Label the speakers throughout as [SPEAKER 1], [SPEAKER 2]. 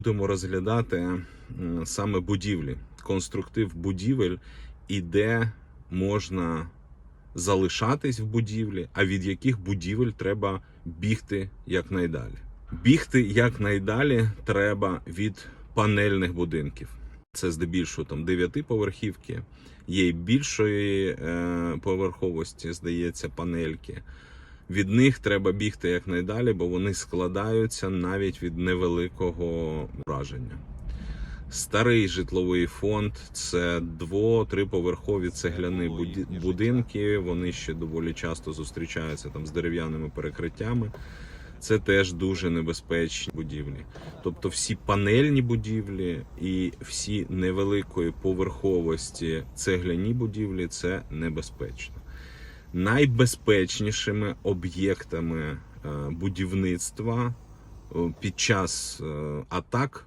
[SPEAKER 1] Будемо розглядати саме будівлі, конструктив будівель і де можна залишатись в будівлі, а від яких будівель треба бігти якнайдалі. Бігти якнайдалі треба від панельних будинків. Це здебільшого там дев'ятиповерхівки, є й більшої е, поверховості, здається, панельки. Від них треба бігти якнайдалі, бо вони складаються навіть від невеликого враження. Старий житловий фонд це дво-триповерхові цегляні будинки. Вони ще доволі часто зустрічаються там з дерев'яними перекриттями. Це теж дуже небезпечні будівлі. Тобто всі панельні будівлі і всі невеликої поверховості цегляні будівлі це небезпечно. Найбезпечнішими об'єктами е, будівництва е, під час е, атак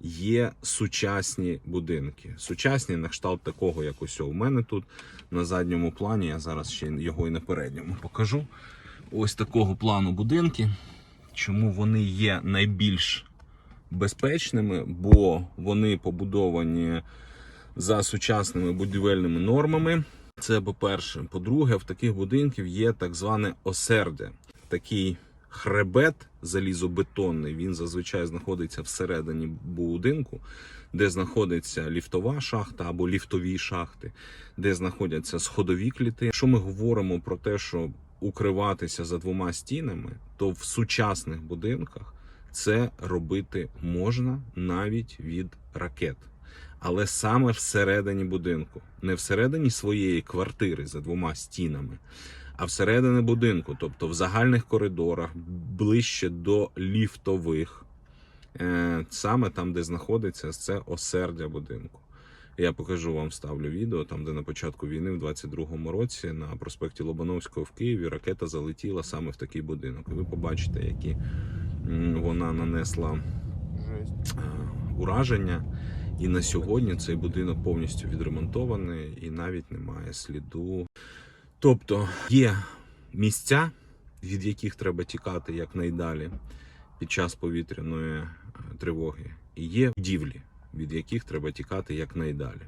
[SPEAKER 1] є сучасні будинки. Сучасні на кшталт такого, як ось у мене тут на задньому плані. Я зараз ще його і на передньому покажу. Ось такого плану будинки. Чому вони є найбільш безпечними? Бо вони побудовані за сучасними будівельними нормами. Це по-перше. По-друге, в таких будинків є так зване осердя. Такий хребет залізобетонний. Він зазвичай знаходиться всередині будинку, де знаходиться ліфтова шахта або ліфтові шахти, де знаходяться сходові кліти. Якщо ми говоримо про те, що укриватися за двома стінами, то в сучасних будинках це робити можна навіть від ракет. Але саме всередині будинку, не всередині своєї квартири за двома стінами, а всередині будинку, тобто в загальних коридорах, ближче до ліфтових, е, саме там, де знаходиться це осердя будинку. Я покажу вам, ставлю відео, там, де на початку війни, в 22-му році, на проспекті Лобановського в Києві ракета залетіла саме в такий будинок. І ви побачите, які вона нанесла
[SPEAKER 2] Жесть.
[SPEAKER 1] е, ураження. І на сьогодні цей будинок повністю відремонтований і навіть немає сліду. Тобто є місця, від яких треба тікати якнайдалі під час повітряної е, тривоги, і є будівлі, від яких треба тікати якнайдалі.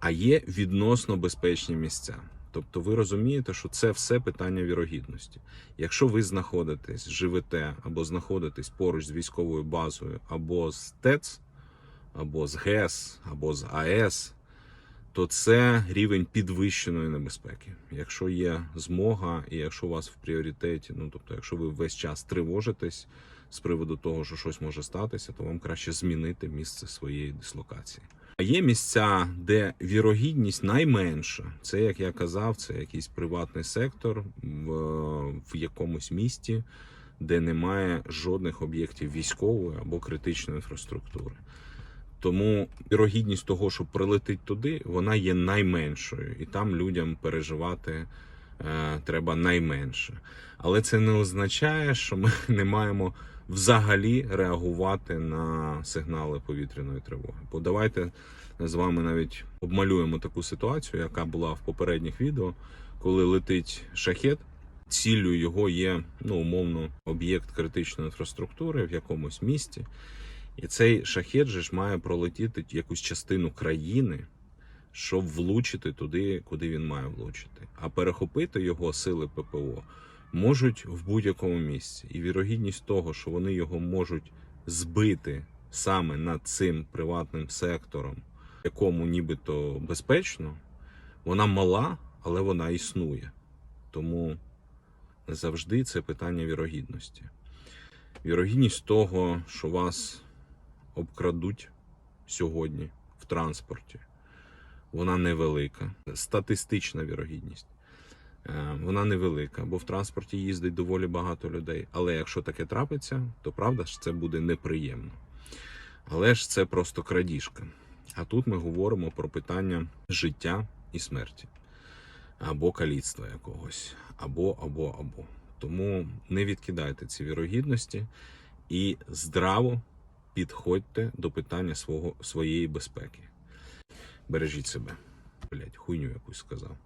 [SPEAKER 1] А є відносно безпечні місця. Тобто ви розумієте, що це все питання вірогідності. Якщо ви знаходитесь, живете або знаходитесь поруч з військовою базою, або з ТЕЦ, або з ГЕС, або з АЕС, то це рівень підвищеної небезпеки. Якщо є змога, і якщо у вас в пріоритеті, ну тобто, якщо ви весь час тривожитесь з приводу того, що щось може статися, то вам краще змінити місце своєї дислокації. А є місця, де вірогідність найменша. Це, як я казав, це якийсь приватний сектор в, в якомусь місті, де немає жодних об'єктів військової або критичної інфраструктури. Тому вірогідність того, що прилетить туди, вона є найменшою, і там людям переживати е, треба найменше. Але це не означає, що ми не маємо взагалі реагувати на сигнали повітряної тривоги. Бо давайте з вами навіть обмалюємо таку ситуацію, яка була в попередніх відео, коли летить шахет. Ціллю його є ну умовно об'єкт критичної інфраструктури в якомусь місті. І цей шахет же ж має пролетіти якусь частину країни, щоб влучити туди, куди він має влучити. А перехопити його сили ППО можуть в будь-якому місці. І вірогідність того, що вони його можуть збити саме над цим приватним сектором, якому нібито безпечно, вона мала, але вона існує. Тому завжди це питання вірогідності. Вірогідність того, що вас обкрадуть сьогодні в транспорті, вона невелика. Статистична вірогідність. Е, Вона невелика, бо в транспорті їздить доволі багато людей. Але якщо таке трапиться, то правда ж це буде неприємно. Але ж це просто крадіжка. А тут ми говоримо про питання життя і смерті, або каліцтва якогось, або, або, або. Тому не відкидайте ці вірогідності і здраво підходьте до питання свого, своєї безпеки. Бережіть себе. Блять, хуйню якусь сказав.